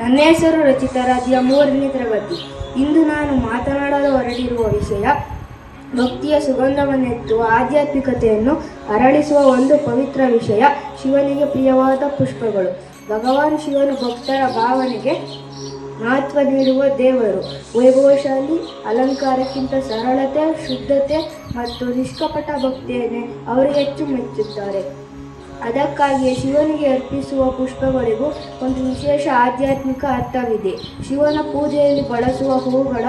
ನನ್ನ ಹೆಸರು ರಚಿತಾರಾಧ್ಯ ಮೂರನೇ ತರಗತಿ. ಇಂದು ನಾನು ಮಾತನಾಡಲು ಹೊರಟಿರುವ ವಿಷಯ, ಭಕ್ತಿಯ ಸುಗಂಧವನ್ನೆತ್ತುವ ಆಧ್ಯಾತ್ಮಿಕತೆಯನ್ನು ಅರಳಿಸುವ ಒಂದು ಪವಿತ್ರ ವಿಷಯ, ಶಿವನಿಗೆ ಪ್ರಿಯವಾದ ಪುಷ್ಪಗಳು. ಭಗವಾನ್ ಶಿವನು ಭಕ್ತರ ಭಾವನೆಗೆ ಮಹತ್ವ ನೀಡುವ ದೇವರು. ವೈಭವಶಾಲಿ, ಅಲಂಕಾರಕ್ಕಿಂತ ಸರಳತೆ, ಶುದ್ಧತೆ ಮತ್ತು ನಿಷ್ಕಪಟ ಭಕ್ತಿಯನ್ನೇ ಅವರು ಹೆಚ್ಚು ಮೆಚ್ಚುತ್ತಾರೆ. ಅದಕ್ಕಾಗಿಯೇ ಶಿವನಿಗೆ ಅರ್ಪಿಸುವ ಪುಷ್ಪಗಳಿಗೂ ಒಂದು ವಿಶೇಷ ಆಧ್ಯಾತ್ಮಿಕ ಅರ್ಥವಿದೆ. ಶಿವನ ಪೂಜೆಯಲ್ಲಿ ಬಳಸುವ ಹೂಗಳ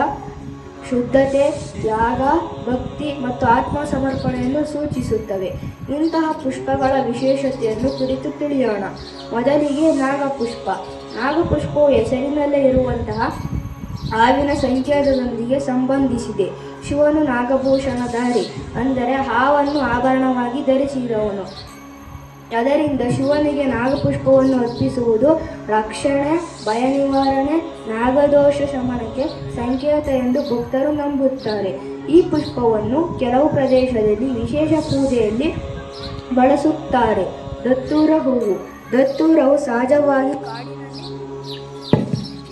ಶುದ್ಧತೆ, ತ್ಯಾಗ, ಭಕ್ತಿ ಮತ್ತು ಆತ್ಮ ಸಮರ್ಪಣೆಯನ್ನು ಸೂಚಿಸುತ್ತವೆ. ಇಂತಹ ಪುಷ್ಪಗಳ ವಿಶೇಷತೆಯನ್ನು ಕುರಿತು ತಿಳಿಯೋಣ. ಮೊದಲಿಗೆ ನಾಗಪುಷ್ಪ. ನಾಗಪುಷ್ಪವು ಹೆಸರಿನಲ್ಲೇ ಇರುವಂತಹ ಹಾವಿನ ಸಂಕೇತದೊಂದಿಗೆ ಸಂಬಂಧಿಸಿದೆ. ಶಿವನು ನಾಗಭೂಷಣಧಾರಿ ಅಂದರೆ ಹಾವನ್ನು ಆಭರಣವಾಗಿ ಧರಿಸಿದವನು. ಅದರಿಂದ ಶಿವನಿಗೆ ನಾಗಪುಷ್ಪವನ್ನು ಅರ್ಪಿಸುವುದು ರಕ್ಷಣೆ ಭಯ ನಿವಾರಣೆ ನಾಗದೋಷ ಶಮನಕ್ಕೆ ಸಂಕೇತ ಎಂದು ಭಕ್ತರು ನಂಬುತ್ತಾರೆ. ಈ ಪುಷ್ಪವನ್ನು ಕೆಲವು ಪ್ರದೇಶದಲ್ಲಿ ವಿಶೇಷ ಪೂಜೆಯಲ್ಲಿ ಬಳಸುತ್ತಾರೆ. ದತ್ತೂರ ಹೂವು. ದತ್ತೂರವು ಸಹಜವಾಗಿ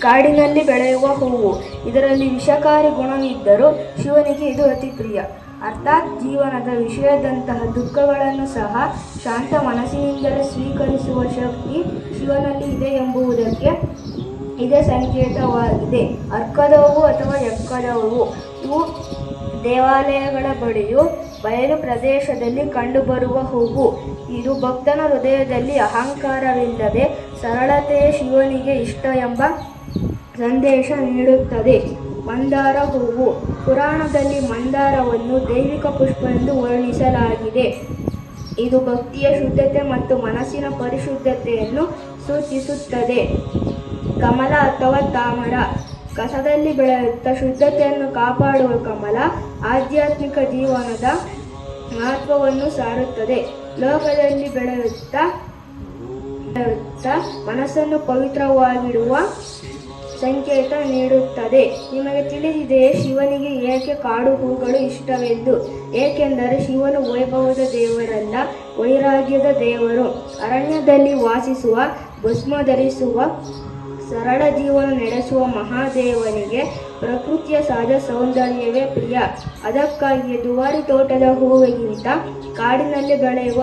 ಕಾಡಿನಲ್ಲಿ ಬೆಳೆಯುವ ಹೂವು. ಇದರಲ್ಲಿ ವಿಷಕಾರಿ ಗುಣವಿದ್ದರೂ ಶಿವನಿಗೆ ಇದು ಅತಿ ಪ್ರಿಯ ಅರ್ಥಾತ್ ಜೀವನದ ವಿಷಯದಂತಹ ದುಃಖಗಳನ್ನು ಸಹ ಶಾಂತ ಮನಸ್ಸಿನಿಂದಲೇ ಸ್ವೀಕರಿಸುವ ಶಕ್ತಿ ಶಿವನಲ್ಲಿ ಇದೆ ಎಂಬುದಕ್ಕೆ ಇದೇ ಸಂಕೇತವಾಗಿದೆ. ಅರ್ಕದವು ಅಥವಾ ಎಕ್ಕದವು ಇವು ದೇವಾಲಯಗಳ ಬಳಿಯು ಬಯಲು ಪ್ರದೇಶದಲ್ಲಿ ಕಂಡುಬರುವ ಹೂವು ಇದು ಭಕ್ತನ ಹೃದಯದಲ್ಲಿ ಅಹಂಕಾರವಿಲ್ಲದೆ ಸರಳತೆಯ ಶಿವನಿಗೆ ಇಷ್ಟ ಎಂಬ ಸಂದೇಶ ನೀಡುತ್ತದೆ. ಮಂದಾರ ಹೂವು. ಪುರಾಣದಲ್ಲಿ ಮಂದಾರವನ್ನು ದೈವಿಕ ಪುಷ್ಪ ಎಂದು ವರ್ಣಿಸಲಾಗಿದೆ. ಇದು ಭಕ್ತಿಯ ಶುದ್ಧತೆ ಮತ್ತು ಮನಸ್ಸಿನ ಪರಿಶುದ್ಧತೆಯನ್ನು ಸೂಚಿಸುತ್ತದೆ. ಕಮಲ ಅಥವಾ ತಾಮರ. ಕಸದಲ್ಲಿ ಬೆಳೆಯುತ್ತ ಶುದ್ಧತೆಯನ್ನು ಕಾಪಾಡುವ ಕಮಲ ಆಧ್ಯಾತ್ಮಿಕ ಜೀವನದ ಮಹತ್ವವನ್ನು ಸಾರುತ್ತದೆ. ಲೋಕದಲ್ಲಿ ಬೆಳೆಯುತ್ತಾ ಮನಸ್ಸನ್ನು ಪವಿತ್ರವಾಗಿಡುವ ಸಂಕೇತ ನೀಡುತ್ತದೆ. ನಿಮಗೆ ತಿಳಿದಿದೆಯೇ, ಶಿವನಿಗೆ ಏಕೆ ಕಾಡು ಹೂಗಳು ಇಷ್ಟವೆಂದು? ಏಕೆಂದರೆ ಶಿವನು ವೈಭವದ ದೇವರಲ್ಲ, ವೈರಾಗ್ಯದ ದೇವರು. ಅರಣ್ಯದಲ್ಲಿ ವಾಸಿಸುವ ಭಸ್ಮ ಧರಿಸುವ ಸರಳ ಜೀವನ ನಡೆಸುವ ಮಹಾದೇವನಿಗೆ ಪ್ರಕೃತಿಯ ಸಹಜ ಸೌಂದರ್ಯವೇ ಪ್ರಿಯ. ಅದಕ್ಕಾಗಿಯೇ ದುವಾರಿ ತೋಟದ ಹೂವಿಗಿಂತ ಕಾಡಿನಲ್ಲಿ ಬೆಳೆಯುವ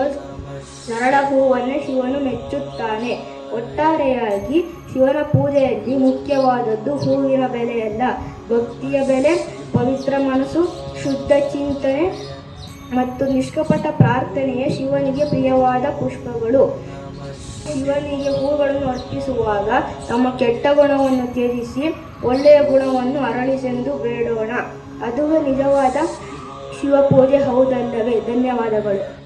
ಸರಳ ಹೂವನ್ನು ಶಿವನು ಮೆಚ್ಚುತ್ತಾನೆ. ಒಟ್ಟಾರೆಯಾಗಿ ಶಿವನ ಪೂಜೆಯಲ್ಲಿ ಮುಖ್ಯವಾದದ್ದು ಹೂವಿನ ಬೆಲೆಯಲ್ಲ. ಭಕ್ತಿಯ ಬೆಲೆ, ಪವಿತ್ರ ಮನಸ್ಸು, ಶುದ್ಧ ಚಿಂತನೆ ಮತ್ತು ನಿಷ್ಕಪಟ ಪ್ರಾರ್ಥನೆಯ ಶಿವನಿಗೆ ಪ್ರಿಯವಾದ ಪುಷ್ಪಗಳು. ಶಿವನಿಗೆ ಹೂಗಳನ್ನು ಅರ್ಪಿಸುವಾಗ ನಮ್ಮ ಕೆಟ್ಟ ಗುಣವನ್ನು ತ್ಯಜಿಸಿ ಒಳ್ಳೆಯ ಗುಣವನ್ನು ಅರಳಿಸೆಂದು ಬೇಡೋಣ. ಅದುವೇ ನಿಜವಾದ ಶಿವ ಪೂಜೆ ಹೌದಲ್ಲವೇ? ಧನ್ಯವಾದಗಳು.